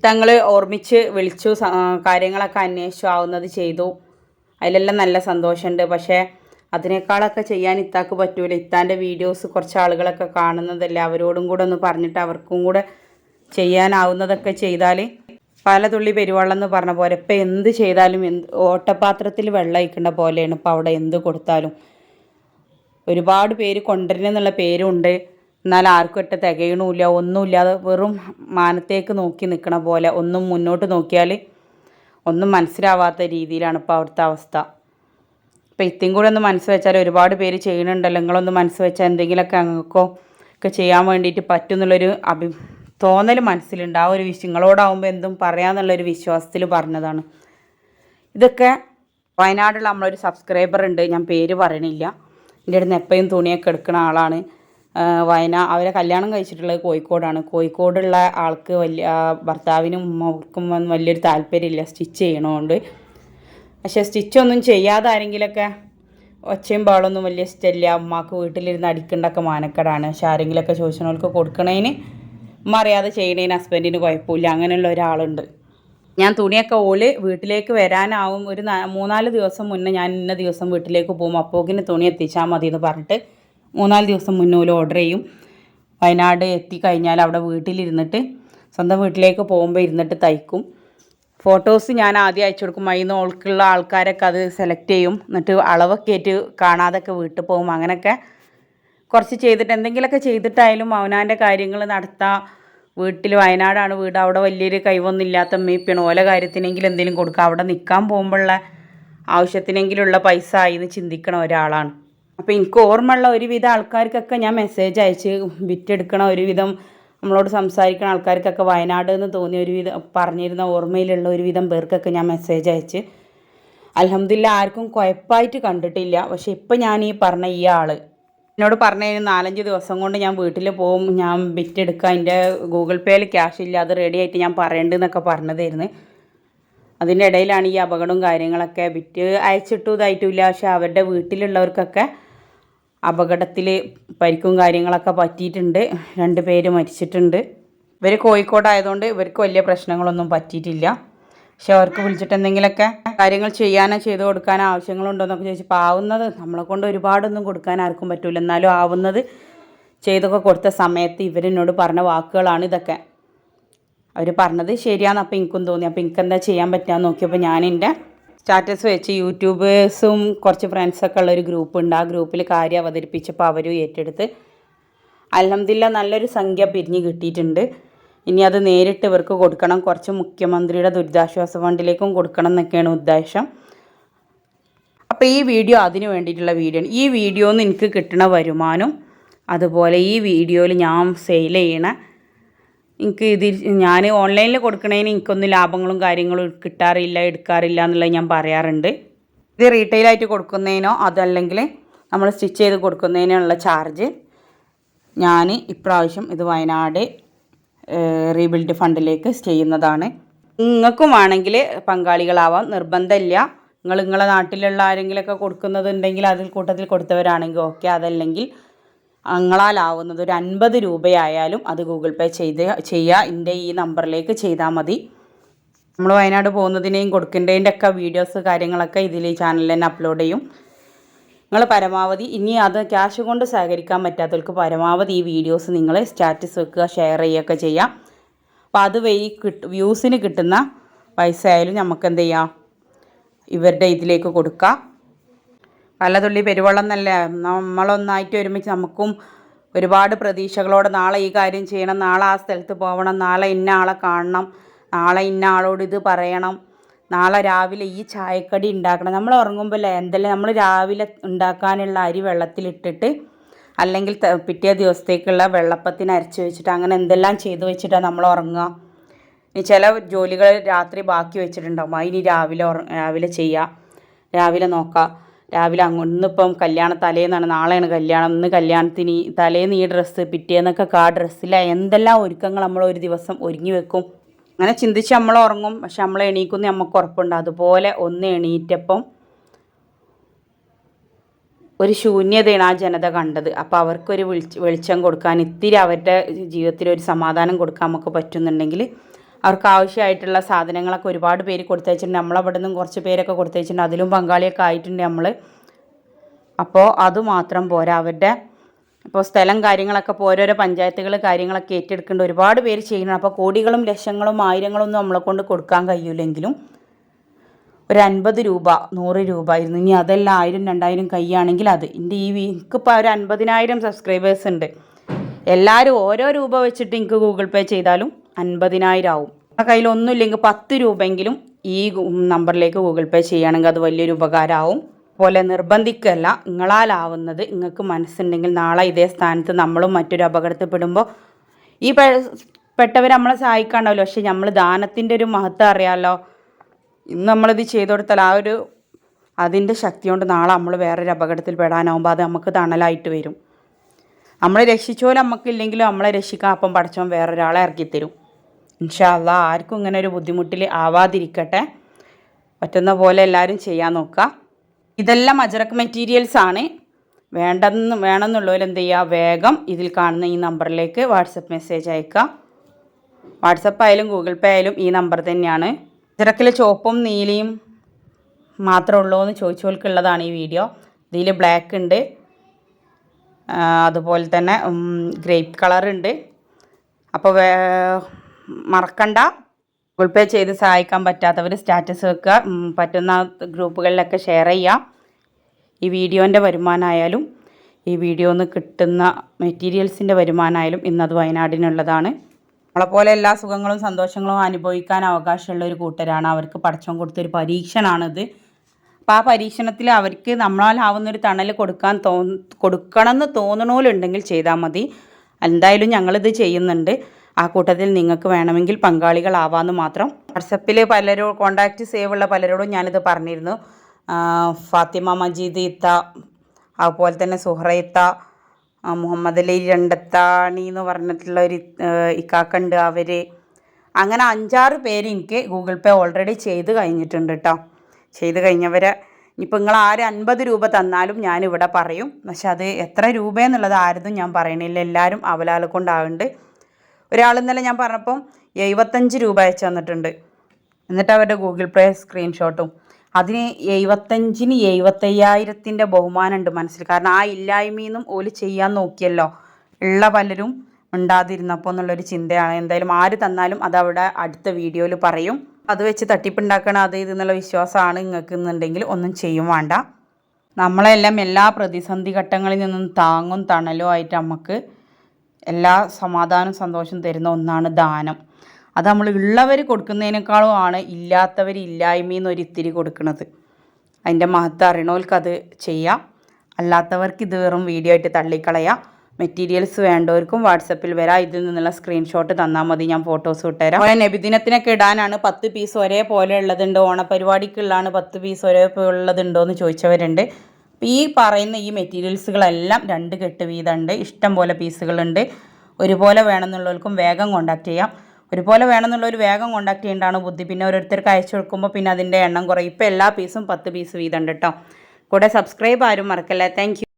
ഇത്തങ്ങൾ ഓർമ്മിച്ച് വിളിച്ചു കാര്യങ്ങളൊക്കെ അന്വേഷിച്ചു ആവുന്നത് ചെയ്തു. അതിലെല്ലാം നല്ല സന്തോഷമുണ്ട്. പക്ഷേ അതിനേക്കാളൊക്കെ ചെയ്യാൻ ഇത്താക്ക് പറ്റൂല. ഇത്താന്റെ വീഡിയോസ് കുറച്ച് ആളുകളൊക്കെ കാണുന്നതല്ലേ. അവരോടും കൂടെ ഒന്ന് പറഞ്ഞിട്ട് അവർക്കും കൂടെ ചെയ്യാനാവുന്നതൊക്കെ ചെയ്താൽ പല തുള്ളി പെരുവെള്ളം എന്ന് പറഞ്ഞ പോലെ ഇപ്പം എന്ത് ചെയ്താലും എന്ത് ഓട്ടപാത്രത്തിൽ വെള്ളം അയക്കേണ്ട പോലെയാണ് ഇപ്പോൾ അവിടെ എന്ത് കൊടുത്താലും. ഒരുപാട് പേര് കൊണ്ടുവരുന്നെന്നുള്ള പേരുണ്ട്. എന്നാൽ ആർക്കും ഒറ്റ തികയണമില്ല ഒന്നുമില്ലാതെ വെറും മാനത്തേക്ക് നോക്കി നിൽക്കണ പോലെ ഒന്നും മുന്നോട്ട് നോക്കിയാൽ ഒന്നും മനസ്സിലാവാത്ത രീതിയിലാണ് ഇപ്പോൾ അവിടുത്തെ അവസ്ഥ. ഇപ്പം ഇത്തിയും കൂടെ ഒന്ന് മനസ്സ് വെച്ചാൽ ഒരുപാട് പേര് ചെയ്യണുണ്ടല്ലോ നിങ്ങളൊന്ന് മനസ്സ് വെച്ചാൽ എന്തെങ്കിലുമൊക്കെ അങ്ങക്കോ ഒക്കെ ചെയ്യാൻ വേണ്ടിയിട്ട് പറ്റും എന്നുള്ളൊരു അഭി തോന്നൽ മനസ്സിലുണ്ട്. ആ ഒരു വിശ്വ നിങ്ങളോടാവുമ്പോൾ എന്തും പറയാമെന്നുള്ളൊരു വിശ്വാസത്തിൽ പറഞ്ഞതാണ്. ഇതൊക്കെ വയനാടുള്ള നമ്മളൊരു സബ്സ്ക്രൈബർ ഉണ്ട്. ഞാൻ പേര് പറയണില്ല. എന്റെ അടുത്ത് എപ്പോഴും തുണിയൊക്കെ എടുക്കുന്ന ആളാണ്. വയനാ അവരെ കല്യാണം കഴിച്ചിട്ടുള്ളത് കോഴിക്കോടാണ്. കോഴിക്കോടുള്ള ആൾക്ക് വലിയ ഭർത്താവിനും ഉമ്മക്കും വലിയൊരു താല്പര്യമില്ല. സ്റ്റിച്ച് ചെയ്യണോണ്ട്. പക്ഷേ സ്റ്റിച്ചൊന്നും ചെയ്യാതെ ആരെങ്കിലൊക്കെ ഒച്ചയും പാളൊന്നും വലിയ ഇഷ്ടമില്ല. അമ്മയ്ക്ക് വീട്ടിലിരുന്ന് അടിക്കേണ്ടൊക്കെ മാനക്കടാണ്. പക്ഷെ ആരെങ്കിലൊക്കെ ചോദിച്ചവർക്ക് കൊടുക്കണേന് അമ്മ അറിയാതെ ചെയ്യണേന് ഹസ്ബൻഡിന് കുഴപ്പമില്ല. അങ്ങനെയുള്ള ഒരാളുണ്ട്. ഞാൻ തുണിയൊക്കെ ഓൽ വീട്ടിലേക്ക് വരാനാവും. ഒരു മൂന്നാൽ ദിവസം മുന്നേ ഞാൻ ഇന്ന ദിവസം വീട്ടിലേക്ക് പോകും. അപ്പോക്കിന് തുണി എത്തിച്ചാൽ മതി എന്ന് പറഞ്ഞിട്ട് മൂന്നാൽ ദിവസം മുന്നേ ഓർഡർ ചെയ്യും. വയനാട് എത്തിക്കഴിഞ്ഞാൽ അവിടെ വീട്ടിലിരുന്നിട്ട് സ്വന്തം വീട്ടിലേക്ക് പോകുമ്പോൾ ഇരുന്നിട്ട് തയ്ക്കും. ഫോട്ടോസ് ഞാൻ ആദ്യം അയച്ചു കൊടുക്കും. അതിന് ഓൾക്കുള്ള ആൾക്കാരൊക്കെ അത് സെലക്ട് ചെയ്യും. എന്നിട്ട് അളവൊക്കെ ആയിട്ട് കാണാതൊക്കെ വീട്ടിൽ പോകും. അങ്ങനെയൊക്കെ കുറച്ച് ചെയ്തിട്ട് എന്തെങ്കിലുമൊക്കെ ചെയ്തിട്ടായാലും അവനാന്റെ കാര്യങ്ങൾ നടത്താം. വീട്ടിൽ വയനാടാണ് വീട്. അവിടെ വലിയൊരു കൈവൊന്നും ഇല്ലാത്ത അമ്മയിപ്പാണ് ഓല കാര്യത്തിനെങ്കിലും എന്തെങ്കിലും കൊടുക്കുക. അവിടെ നിൽക്കാൻ പോകുമ്പോഴുള്ള ആവശ്യത്തിനെങ്കിലുള്ള പൈസ ആയി എന്ന് ചിന്തിക്കണ ഒരാളാണ്. അപ്പോൾ എനിക്ക് ഓർമ്മയുള്ള ഒരുവിധം ആൾക്കാർക്കൊക്കെ ഞാൻ മെസ്സേജ് അയച്ച് വിറ്റെടുക്കണ ഒരുവിധം നമ്മളോട് സംസാരിക്കുന്ന ആൾക്കാർക്കൊക്കെ വയനാട് എന്ന് തോന്നിയ ഒരുവിധം പറഞ്ഞിരുന്ന ഓർമ്മയിലുള്ള ഒരുവിധം പേർക്കൊക്കെ ഞാൻ മെസ്സേജ് അയച്ച്. അലഹമില്ല ആർക്കും കുഴപ്പമായിട്ട് കണ്ടിട്ടില്ല. പക്ഷേ ഇപ്പം ഞാൻ ഈ പറഞ്ഞ ഈ ആൾ എന്നോട് പറഞ്ഞു നാലഞ്ച് ദിവസം കൊണ്ട് ഞാൻ വീട്ടിൽ പോകും. ഞാൻ വിറ്റെടുക്കുക എന്റെ ഗൂഗിൾ പേയിൽ ക്യാഷ് ഇല്ല അത് റെഡി ആയിട്ട് ഞാൻ പറയേണ്ടതെന്നൊക്കെ പറഞ്ഞതായിരുന്നു. അതിന്റെ ഇടയിലാണ് ഈ അപകടവും കാര്യങ്ങളൊക്കെ. വിറ്റ് അയച്ചിട്ടും ഇതായിട്ടുമില്ല പക്ഷെ അവരുടെ വീട്ടിലുള്ളവർക്കൊക്കെ അപകടത്തിൽ പരിക്കും കാര്യങ്ങളൊക്കെ പറ്റിയിട്ടുണ്ട്. രണ്ട് പേര് മരിച്ചിട്ടുണ്ട്. ഇവർ കോഴിക്കോടായതുകൊണ്ട് ഇവർക്ക് വലിയ പ്രശ്നങ്ങളൊന്നും പറ്റിയിട്ടില്ല. പക്ഷെ അവർക്ക് വിളിച്ചിട്ട് എന്തെങ്കിലുമൊക്കെ കാര്യങ്ങൾ ചെയ്യാനോ ചെയ്തു കൊടുക്കാനോ ആവശ്യങ്ങളുണ്ടോ എന്നൊക്കെ ചോദിച്ചപ്പോൾ ആവുന്നത് നമ്മളെ കൊണ്ട് ഒരുപാടൊന്നും കൊടുക്കാൻ ആർക്കും പറ്റില്ല എന്നാലും ആവുന്നത് ചെയ്തൊക്കെ കൊടുത്ത സമയത്ത് ഇവരെന്നോട് പറഞ്ഞ വാക്കുകളാണ് ഇതൊക്കെ. അവർ പറഞ്ഞത് ശരിയാണെന്ന് അപ്പോൾ എനിക്കും തോന്നി. അപ്പോൾ എനിക്ക് എന്താ ചെയ്യാൻ പറ്റുക നോക്കിയപ്പോൾ ഞാൻ സ്റ്റാറ്റസ് വെച്ച് യൂട്യൂബേഴ്സും കുറച്ച് ഫ്രണ്ട്സൊക്കെ ഉള്ള ഒരു ഗ്രൂപ്പ് ഉണ്ട്. ആ ഗ്രൂപ്പിൽ കാര്യം അവതരിപ്പിച്ചപ്പോൾ അവരും ഏറ്റെടുത്ത് അലഹമ്മദില്ല നല്ലൊരു സംഖ്യ പിരിഞ്ഞ് കിട്ടിയിട്ടുണ്ട്. ഇനി അത് നേരിട്ട് ഇവർക്ക് കൊടുക്കണം. കുറച്ച് മുഖ്യമന്ത്രിയുടെ ദുരിതാശ്വാസ ഫണ്ടിലേക്കും കൊടുക്കണം എന്നൊക്കെയാണ് ഉദ്ദേശം. അപ്പോൾ ഈ വീഡിയോ അതിന് വേണ്ടിയിട്ടുള്ള വീഡിയോ ഈ വീഡിയോന്ന് എനിക്ക് കിട്ടുന്ന വരുമാനം അതുപോലെ ഈ വീഡിയോയിൽ ഞാൻ സെയിൽ ചെയ്യണ എനിക്ക് ഇതിൽ ഞാൻ ഓൺലൈനിൽ കൊടുക്കണതിന് എനിക്കൊന്നും ലാഭങ്ങളും കാര്യങ്ങളും കിട്ടാറില്ല എടുക്കാറില്ല എന്നുള്ളത് ഞാൻ പറയാറുണ്ട്. ഇത് റീറ്റെയിലായിട്ട് കൊടുക്കുന്നതിനോ അതല്ലെങ്കിൽ നമ്മൾ സ്റ്റിച്ച് ചെയ്ത് കൊടുക്കുന്നതിനുള്ള ചാർജ് ഞാൻ ഇപ്രാവശ്യം ഇത് വയനാട് റീബിൽഡ് ഫണ്ടിലേക്ക് ചെയ്യുന്നതാണ്. നിങ്ങൾക്കും വേണമെങ്കിൽ പങ്കാളികളാവാം നിർബന്ധമില്ല. നിങ്ങൾ നിങ്ങളെ നാട്ടിലുള്ള ആരെങ്കിലുമൊക്കെ കൊടുക്കുന്നതുണ്ടെങ്കിൽ അതിൽ കൂട്ടത്തിൽ കൊടുത്തവരാണെങ്കിൽ ഓക്കെ അതല്ലെങ്കിൽ നിങ്ങളാലാവുന്നത് ഒരു അൻപത് രൂപയായാലും അത് ഗൂഗിൾ പേ ചെയ്ത് ചെയ്യുക എന്റെ ഈ നമ്പറിലേക്ക് ചെയ്താൽ മതി. നമ്മൾ വയനാട് പോകുന്നതിനെയും കൊടുക്കേണ്ടതിന്റെ ഒക്കെ വീഡിയോസ് കാര്യങ്ങളൊക്കെ ഇതിൽ ഈ ചാനലിൽ തന്നെ അപ്ലോഡ് ചെയ്യും. നിങ്ങൾ പരമാവധി ഇനി അത് ക്യാഷ് കൊണ്ട് സഹകരിക്കാൻ പറ്റാത്തവർക്ക് പരമാവധി ഈ വീഡിയോസ് നിങ്ങൾ സ്റ്റാറ്റസ് വെക്കുക ഷെയർ ചെയ്യുകയൊക്കെ ചെയ്യാം. അപ്പോൾ അത് വഴി കിട്ട വ്യൂസിന് കിട്ടുന്ന പൈസ ആയാലും നമുക്ക് എന്ത് ചെയ്യാം ഇവരുടെ ഇതിലേക്ക് കൊടുക്കാം. പലതുള്ളി പെരുവെള്ളം എന്നല്ല? നമ്മളൊന്നായിട്ട് ഒരുമിച്ച് നമുക്കും ഒരുപാട് പ്രതീക്ഷകളോടെ നാളെ ഈ കാര്യം ചെയ്യണം നാളെ ആ സ്ഥലത്ത് പോകണം നാളെ ഇന്ന ആളെ കാണണം നാളെ ഇന്ന ആളോട് ഇത് പറയണം നാളെ രാവിലെ ഈ ചായക്കടി ഉണ്ടാക്കണം. നമ്മൾ ഉറങ്ങുമ്പോൾ എന്തെല്ലാം നമ്മൾ രാവിലെ ഉണ്ടാക്കാനുള്ള അരി വെള്ളത്തിലിട്ടിട്ട് അല്ലെങ്കിൽ പിറ്റേ ദിവസത്തേക്കുള്ള വെള്ളപ്പത്തിന് അരച്ച് വെച്ചിട്ട് അങ്ങനെ എന്തെല്ലാം ചെയ്തു വെച്ചിട്ടാണ് നമ്മൾ ഉറങ്ങുക. ഇനി ചില ജോലികൾ രാത്രി ബാക്കി വെച്ചിട്ടുണ്ടാകും അതിന് രാവിലെ രാവിലെ ചെയ്യുക രാവിലെ നോക്കുക രാവിലെ അങ്ങോട്ട് ഇന്നിപ്പം കല്യാണ തലേന്നാണ് നാളെയാണ് കല്യാണം ഇന്ന് കല്യാണത്തിന് തലേന്ന് ഈ ഡ്രസ്സ് പിറ്റേന്നൊക്കെ ആ ഡ്രസ്സില എന്തെല്ലാം ഒരുക്കങ്ങൾ നമ്മൾ ഒരു ദിവസം ഒരുങ്ങി വെക്കും. അങ്ങനെ ചിന്തിച്ച് നമ്മൾ ഉറങ്ങും പക്ഷെ നമ്മൾ എണീക്കുന്ന നമുക്ക് ഉറപ്പുണ്ട്. അതുപോലെ ഒന്ന് എണീറ്റപ്പം ഒരു ശൂന്യതയാണ് ആ ജനത കണ്ടത്. അപ്പോൾ അവർക്കൊരു വെളിച്ചം കൊടുക്കാൻ ഇത്തിരി അവരുടെ ജീവിതത്തിൽ ഒരു സമാധാനം കൊടുക്കാൻ നമുക്ക് പറ്റുന്നുണ്ടെങ്കിൽ അവർക്ക് ആവശ്യമായിട്ടുള്ള സാധനങ്ങളൊക്കെ ഒരുപാട് പേര് കൊടുത്തയച്ചിട്ടുണ്ട്. നമ്മളവിടെ നിന്നും കുറച്ച് പേരൊക്കെ കൊടുത്തയച്ചിട്ടുണ്ട്. അതിലും പങ്കാളിയൊക്കെ ആയിട്ടുണ്ട് നമ്മൾ അപ്പോൾ അതുമാത്രം പോരാ. അവരുടെ ഇപ്പോൾ സ്ഥലം കാര്യങ്ങളൊക്കെ ഇപ്പോൾ ഓരോരോ പഞ്ചായത്തുകൾ കാര്യങ്ങളൊക്കെ ഏറ്റെടുക്കേണ്ട ഒരുപാട് പേര് ചെയ്യണം അപ്പോൾ കോടികളും ലക്ഷങ്ങളും ആയിരങ്ങളും ഒന്നും നമ്മളെ കൊണ്ട് കൊടുക്കാൻ കഴിയില്ലെങ്കിലും ഒരു അൻപത് രൂപ നൂറ് രൂപ ആയിരുന്നു ഇനി അതെല്ലാം ആയിരം രണ്ടായിരം കൈയാണെങ്കിൽ അത്. എന്റെ ഈ എനിക്കിപ്പോൾ ഒരു അൻപതിനായിരം സബ്സ്ക്രൈബേഴ്സ് ഉണ്ട്. എല്ലാവരും ഓരോ രൂപ വെച്ചിട്ട് എനിക്ക് ഗൂഗിൾ പേ ചെയ്താലും അൻപതിനായിരം ആവും ആ കയ്യിൽ ഒന്നുമില്ലെങ്കിൽ പത്ത് രൂപയെങ്കിലും ഈ നമ്പറിലേക്ക് ഗൂഗിൾ പേ ചെയ്യുകയാണെങ്കിൽ അത് വലിയൊരു ഉപകാരമാവും. പോലെ നിർബന്ധിക്കല്ല നിങ്ങളാലാവുന്നത് നിങ്ങൾക്ക് മനസ്സുണ്ടെങ്കിൽ നാളെ ഇതേ സ്ഥാനത്ത് നമ്മളും മറ്റൊരു അപകടത്തിൽപ്പെടുമ്പോൾ ഈ പെട്ടവർ നമ്മളെ സഹായിക്കാണ്ടാവില്ല. പക്ഷെ നമ്മൾ ദാനത്തിന്റെ ഒരു മഹത്വം അറിയാമല്ലോ. ഇന്ന് നമ്മളിത് ചെയ്തു കൊടുത്താൽ ആ ഒരു അതിന്റെ ശക്തി കൊണ്ട് നാളെ നമ്മൾ വേറൊരു അപകടത്തിൽ പെടാനാവുമ്പോൾ അത് നമുക്ക് തണലായിട്ട് വരും. നമ്മളെ രക്ഷിച്ചോലും നമുക്കില്ലെങ്കിലും നമ്മളെ രക്ഷിക്കാൻ അപ്പം പഠിച്ചോൻ വേറൊരാളെ ഇറക്കിത്തരും. ഇൻഷാല്ല ആർക്കും ഇങ്ങനെ ഒരു ബുദ്ധിമുട്ടിൽ ആവാതിരിക്കട്ടെ. പറ്റുന്ന പോലെ എല്ലാവരും ചെയ്യാൻ നോക്കുക ഇതെല്ലാം അജറക്ക് മെറ്റീരിയൽസ് ആണ്. വേണ്ടെന്ന് വേണമെന്നുള്ളവർ എന്ത് ചെയ്യുക വേഗം ഇതിൽ കാണുന്ന ഈ നമ്പറിലേക്ക് വാട്സപ്പ് മെസ്സേജ് അയക്കുക വാട്സപ്പ് ആയാലും ഗൂഗിൾ പേ ആയാലും ഈ നമ്പർ തന്നെയാണ്. അജറക്കിൽ ചുവപ്പും നീലയും മാത്രമേ ഉള്ളൂ എന്ന് ചോദിച്ചവർക്കുള്ളതാണ് ഈ വീഡിയോ. ഇതിൽ ബ്ലാക്ക് ഉണ്ട്. അതുപോലെ തന്നെ ഗ്രേപ്പ് കളറുണ്ട് അപ്പോൾ മറക്കണ്ട. ഗൂഗിൾ പേ ചെയ്ത് സഹായിക്കാൻ പറ്റാത്തവർ സ്റ്റാറ്റസ് വെക്കുക. പറ്റുന്ന ഗ്രൂപ്പുകളിലൊക്കെ ഷെയർ ചെയ്യുക. ഈ വീഡിയോന്റെ വരുമാനമായാലും ഈ വീഡിയോ നിന്ന് കിട്ടുന്ന മെറ്റീരിയൽസിന്റെ വരുമാനമായാലും ഇന്നത് വയനാടിനുള്ളതാണ്. നമ്മളെപ്പോലെ എല്ലാ സുഖങ്ങളും സന്തോഷങ്ങളും അനുഭവിക്കാൻ അവകാശമുള്ള ഒരു കൂട്ടരാണ്. അവർക്ക് പടച്ചം കൊടുത്തൊരു പരീക്ഷണമാണിത് അപ്പോൾ ആ പരീക്ഷണത്തിൽ അവർക്ക് നമ്മളാലാവുന്നൊരു തണൽ കൊടുക്കാൻ തോ കൊടുക്കണമെന്ന് തോന്നണോലുണ്ടെങ്കിൽ ചെയ്താൽ മതി. എന്തായാലും ഞങ്ങളിത് ചെയ്യുന്നുണ്ട്. ആ കൂട്ടത്തിൽ നിങ്ങൾക്ക് വേണമെങ്കിൽ പങ്കാളികളാവാമെന്ന് മാത്രം. വാട്സപ്പിൽ പലരും കോണ്ടാക്റ്റ് സേവ് ഉള്ള പലരോടും ഞാനിത് പറഞ്ഞിരുന്നു. ഫാത്തിമ മജീദ് ഇത്ത അതുപോലെ തന്നെ സുഹറയിത്ത മുഹമ്മദ് അലി രണ്ടത്താണി എന്ന് പറഞ്ഞിട്ടുള്ള ഒരു ഇക്കാക്കുണ്ട് അവർ അങ്ങനെ അഞ്ചാറ് പേര് എനിക്ക് ഗൂഗിൾ പേ ഓൾറെഡി ചെയ്ത് കഴിഞ്ഞിട്ടുണ്ട് കേട്ടോ ചെയ്ത് കഴിഞ്ഞവരെ ഇനിയിപ്പോൾ നിങ്ങൾ ആര് അൻപത് രൂപ തന്നാലും ഞാൻ ഇവിടെ പറയും. പക്ഷെ അത് എത്ര രൂപയെന്നുള്ളത് ആരതും ഞാൻ പറയണില്ല. എല്ലാവരും അവലാലെ കൊണ്ടാകുന്നുണ്ട് ഒരാൾ ഇന്നലെ ഞാൻ പറഞ്ഞപ്പം എഴുപത്തഞ്ച് രൂപ അയച്ചു തന്നിട്ടുണ്ട്. എന്നിട്ട് അവരുടെ ഗൂഗിൾ പേ സ്ക്രീൻഷോട്ടും. അതിന് എഴുപത്തഞ്ചിന് എഴുപത്തയ്യായിരത്തിന്റെ ബഹുമാനമുണ്ട് മനസ്സിൽ. കാരണം ആ ഇല്ലായ്മയിൽ നിന്നും ഓൽ ചെയ്യാൻ നോക്കിയല്ലോ. ഉള്ള പലരും ഉണ്ടാതിരുന്നപ്പോൾ എന്നുള്ളൊരു ചിന്തയാണ്. എന്തായാലും ആര് തന്നാലും അത് അവിടെ അടുത്ത വീഡിയോയിൽ പറയും. അത് വെച്ച് തട്ടിപ്പുണ്ടാക്കണം അത് ഇതെന്നുള്ള വിശ്വാസമാണ് നിങ്ങൾക്ക് എന്നുണ്ടെങ്കിൽ ഒന്നും ചെയ്യും വേണ്ട. നമ്മളെല്ലാം എല്ലാ പ്രതിസന്ധി ഘട്ടങ്ങളിൽ നിന്നും താങ്ങും തണലും ആയിട്ട് നമുക്ക് എല്ലാ സമാധാനം സന്തോഷം തരുന്ന ഒന്നാണ് ദാനം. അത് നമ്മൾ ഉള്ളവർ കൊടുക്കുന്നതിനേക്കാളും ആണ് ഇല്ലാത്തവർ ഇല്ലായ്മയിൽ നിന്ന് ഒരു ഇത്തിരി കൊടുക്കുന്നത് അതിന്റെ മഹത്വം അറിയണവർക്ക് അത് ചെയ്യാം. അല്ലാത്തവർക്ക് ഇത് വെറും വീഡിയോ ആയിട്ട് തള്ളിക്കളയാം. മെറ്റീരിയൽസ് വേണ്ടവർക്കും വാട്സപ്പിൽ വരാം. ഇതിൽ നിന്നുള്ള സ്ക്രീൻഷോട്ട് തന്നാൽ മതി. ഞാൻ ഫോട്ടോസ് വിട്ടുതരാം അതുപോലെ നബിദിനത്തിനൊക്കെ ഇടാനാണ് പത്ത് പീസ് ഒരേപോലെ ഉള്ളതുണ്ട്. ഓണപരിപാടിക്കുള്ളതാണ് പത്ത് പീസ് ഒരേ ഉള്ളതുണ്ടോ എന്ന് ചോദിച്ചവരുണ്ട്. ഈ പറയുന്ന ഈ മെറ്റീരിയൽസുകളെല്ലാം രണ്ട് കെട്ട് വീതമുണ്ട് ഇഷ്ടം പോലെ പീസുകളുണ്ട്. ഒരുപോലെ വേണമെന്നുള്ളവർക്കും വേഗം കോണ്ടാക്ട് ചെയ്യാം. ഒരുപോലെ വേണമെന്നുള്ളവർ വേഗം കോണ്ടാക്ട് ചെയ്യേണ്ടതാണ് ബുദ്ധി. പിന്നെ ഓരോരുത്തർക്ക് അയച്ചു കൊടുക്കുമ്പോൾ പിന്നെ അതിന്റെ എണ്ണം കുറയും. ഇപ്പോൾ എല്ലാ പീസും പത്ത് പീസ് വീതമുണ്ട് കേട്ടോ കൂടെ സബ്സ്ക്രൈബ് ആരും മറക്കല്ലേ. താങ്ക്